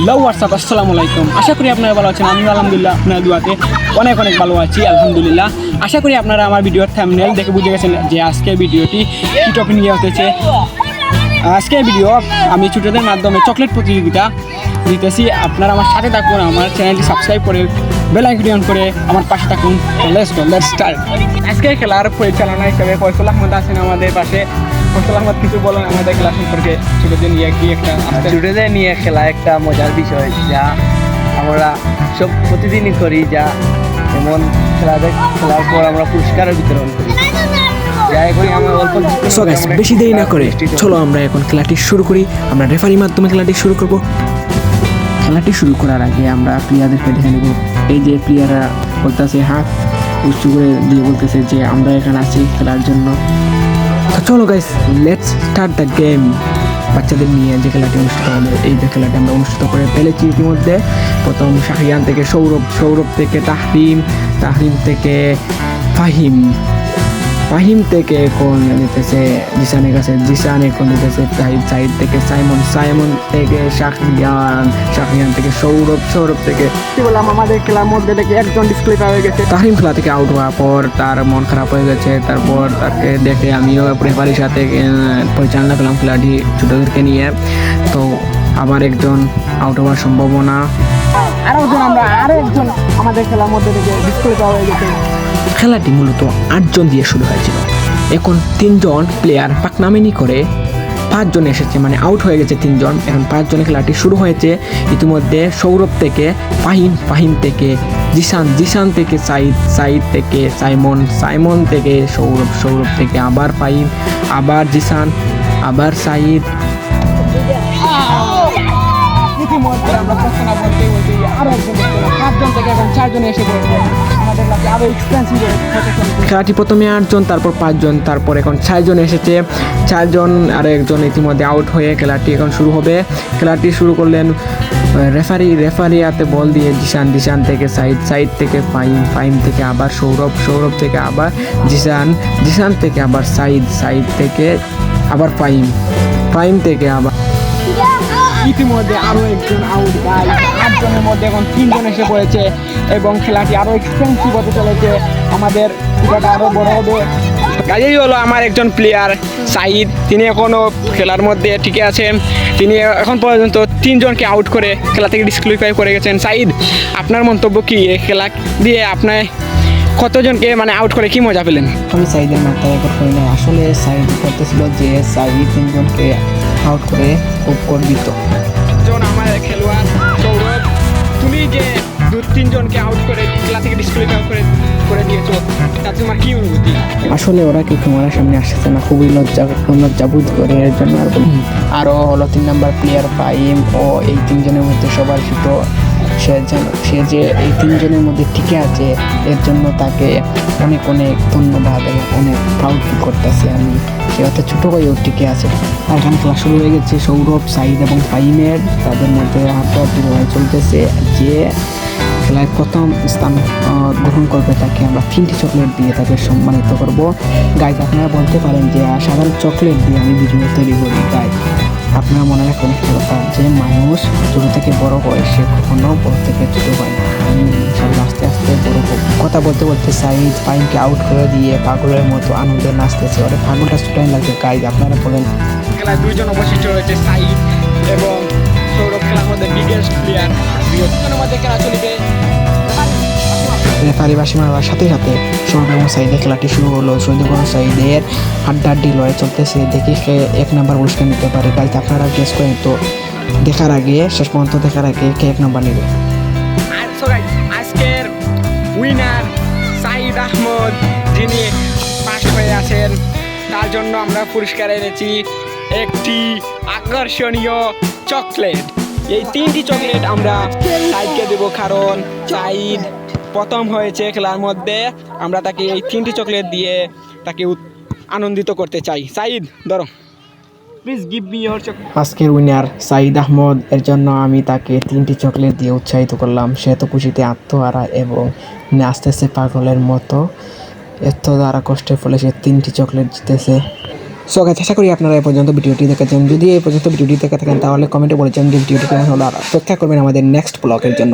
Hello WhatsApp আসসালামু আলাইকুম আশা করি আপনারা ভালো আছেন। আমি আলহামদুলিল্লাহ আপনার দুয়াতে অনেক অনেক ভালো আছি, আলহামদুলিল্লাহ। আশা করি আপনারা আমার ভিডিওর থ্যামনেল দেখে বুঝে গেছেন যে আজকে ভিডিওটি কী টপিক নিয়ে হতেছে। আজকে ভিডিও আমি ছোটোদের মাধ্যমে চকলেট প্রতিযোগিতা দিতেছি আপনারা আমার সাথে থাকুন, আমার চ্যানেলটি সাবস্ক্রাইব করে বেল আইকন অন করে আমার পাশে থাকুন। লেটস গো লেটস স্টার্ট আজকের খেলার পরিচালনা হিসেবে ফয়সল আহমদ আছেন আমাদের পাশে। ফয়সল আহমদ কিছু বলেন আমাদের খেলা সম্পর্কে ছোটদের নিয়ে কি একটা স্টুডেন্টদের নিয়ে খেলা একটা মজার বিষয় যা আমরা সব প্রতিদিনই করি যা এমন খেলাদের খেলার পর আমরা পুরস্কারও বিতরণ করি। সো গাইস বেশি দেরি না করে চলো আমরা এখন খেলাটি শুরু করি। আমরা রেফারির মাধ্যমে খেলাটি শুরু করব। খেলাটি শুরু করার আগে আমরা প্লেয়ারদেরকে দেখে নেব। এই যে প্লেয়াররা বলতেছে হাত উঁচু করে দিয়ে বলতেছে যে, আমরা এখানে আছি খেলার জন্য। চলো guys let's start the game বাচ্চাদের নিয়ে যে খেলাটি অনুষ্ঠিত হবে, এই যে খেলাটি আমরা অনুষ্ঠিত করে ফেলেছি ইতিমধ্যে। প্রথম শাহিয়ান থেকে সৌরভ সৌরভ থেকে তাহরিম তাহরিম থেকে ফাহিম। ফাহিম থেকে এখন নিতেছে জিসানের কাছে জিসান এখন নিতেছে সাইড সাইড থেকে সাইমন সাইমন থেকে শাহরিয়ান শাহরিয়ান থেকে সৌরভ সৌরভ থেকে কি বললাম আমাদের খেলার মধ্যে থেকে একজন ডিসপ্লে হয়ে গেছে। তাহিম খেলা থেকে আউট হওয়ার পর তার মন খারাপ হয়ে গেছে তারপর তাকে দেখে আমিও রেফারির সাথে পরিচালনা করলাম খেলাটি ছোটোদেরকে নিয়ে। তো আবার একজন আউট হওয়ার সম্ভাবনা। আরও একজন আমরা আরও একজন আমাদের খেলার মধ্যে থেকে ডিসপ্লে হয়ে গেছে। খেলাটি মূলত আটজন দিয়ে শুরু হয়েছিল। এখন তিনজন প্লেয়ার পাকনামিনি করে পাঁচজন এসেছে মানে আউট হয়ে গেছে তিনজন। এখন পাঁচজনের খেলাটি শুরু হয়েছে। ইতিমধ্যে সৌরভ থেকে ফাহিম ফাহিম থেকে জিসান জিসান থেকে সাইদ সাইদ থেকে সাইমন সাইমন থেকে সৌরভ সৌরভ থেকে আবার ফাহিম আবার জিসান আবার সাইদ। ইতিমধ্যে আমরা খেলাটি প্রথমে আটজন, তারপর পাঁচজন, তারপর এখন ছয়জন এসেছে। চারজন আর একজন ইতিমধ্যে আউট হয়ে খেলাটি এখন শুরু হবে। খেলাটি শুরু করলেন রেফারি রেফারি হাতে বল দিয়ে জিসান জিসান থেকে সাইড সাইড থেকে ফাইম ফাইম থেকে আবার সৌরভ সৌরভ থেকে আবার জিসান জিসান থেকে আবার সাইদ সাইদ থেকে আবার ফাইম ফাইম থেকে আবার ইতিমধ্যে আরও একজন আউট গাই আটজনের মধ্যে এখন তিনজন এসে পড়েছে এবং খেলাটি আরও এক্সপেন্সিভ হতে চলেছে। আমাদের খেলাটা আরও বড় হবে। কাজেই হলো আমার একজন প্লেয়ার সাইদ তিনি এখনও খেলার মধ্যে টিকে আছেন। তিনি এখন পর্যন্ত তিনজনকে আউট করে খেলা থেকে ডিসক্লিফাই করে গেছেন। সাইদ আপনার মন্তব্য কি? খেলা দিয়ে আপনার কতজনকে মানে আউট করে কি মজা পেলেন? আমি সাইদের রেকর্ড করি না। আসলে সাইদ করতেছিল যে সাইদ তিনজনকে আউট করে খুব গর্বিত একজন আমার খেলোয়াড় সৌরভ তুমি যে দু তিনজনকে আউট করে খেলা থেকে ডিসক্লিফাই করে করে দিয়েছ তাতে তোমার কি অনুভূতি? আসলে ওরা কি তোমার সামনে আসছে না? খুবই লজ্জা লজ্জাবোধ করে এর জন্য আর বলি। আরও হলো তিন নাম্বার প্লেয়ার ফাইম ও এই তিনজনের মধ্যে সবার ছোট সে যেন, সে যে এই তিনজনের মধ্যে টিকে আছে, এর জন্য তাকে অনেক অনেক ধন্যবাদ এবং অনেক প্রাউড ফিল করতেছি আমি। সে অর্থে ছোটো ভাইও টিকে আছে। আর এখানে খেলা শুরু হয়ে গেছে সৌরভ সাইদ এবং ফাইমের তাদের মধ্যে হাতাহাতি লড়াই চলতেছে। যে খেলায় প্রথম স্থান গ্রহণ করবে তাকে আমরা তিনটি চকলেট দিয়ে তাকে সম্মানিত করব। গাইজ আপনারা বলতে পারেন যে সাধারণ চকলেট দিয়ে আমি ভিডিও তৈরি করি। গাইজ আপনারা মনে একটা কথা যে মানুষ ছোটো থেকে বড় হয়, সে কখনো বড় থেকে ছোটো হয় না। আমি ইনশাল্লাহ আস্তে আস্তে বড় হব। কথা বলতে বলতে সাইজ, পাইনকে আউট করে দিয়ে পাগলের মতো আনন্দে নাচতেছে। ওরে পাগলটা ছুটাই লাগছে গাইজ আপনারা বলেন। খেলায় দুইজন অবশিষ্ট রয়েছে, সাইদ এবং সৌরভ। খেলার মধ্যে বিগেস্ট প্লেয়ার মধ্যে খেলা চলবে। রেফারি বাসি মারার সাথে সাথে সৌরভ এবং সাইদের খেলাটি শুরু হলো সৌরভ এবং সাইদের হাড্ডাহাড্ডি লড়াই চলতেছে। দেখি কে এক নম্বর পুরস্কার নিতে পারে। গাইজ আপনারা গেস করেন তো, দেখার আগে, শেষ পর্যন্ত দেখার আগে কে এক নম্বর নেবে? আজকের উইনার সাইদ আহমদ, যিনি পাশ হয়ে আছেন, তার জন্য আমরা পুরস্কার এনেছি একটি আকর্ষণীয় চকলেট। এই তিনটি চকলেট আমরা সাইডকে দেবো, কারণ সাইদ প্রথম হয়েছে খেলার মধ্যে আমরা তাকে এই তিনটি চকলেট দিয়ে তাকে আনন্দিত করতে চাই। সাইদ ধরো। Please give me your chocolate আজকের উইনার সাইদ আহমদ, এর জন্য আমি তাকে তিনটি চকলেট দিয়ে উৎসাহিত করলাম। সে তো খুশিতে আত্মহারা এবং নাচতেছে পাগলের মতো এত দ্বারা কষ্টের ফলে সে তিনটি চকলেট জিতেছে। সো গাছ আশা করি আপনারা এই পর্যন্ত ভিডিওটি দেখেছেন। যদি এই পর্যন্ত ভিডিওটি দেখে থাকেন, তাহলে কমেন্টে বলেছেন যে ভিডিওটি কেমন হলো। আর অপেক্ষা করবেন আমাদের নেক্সট ব্লগের জন্য।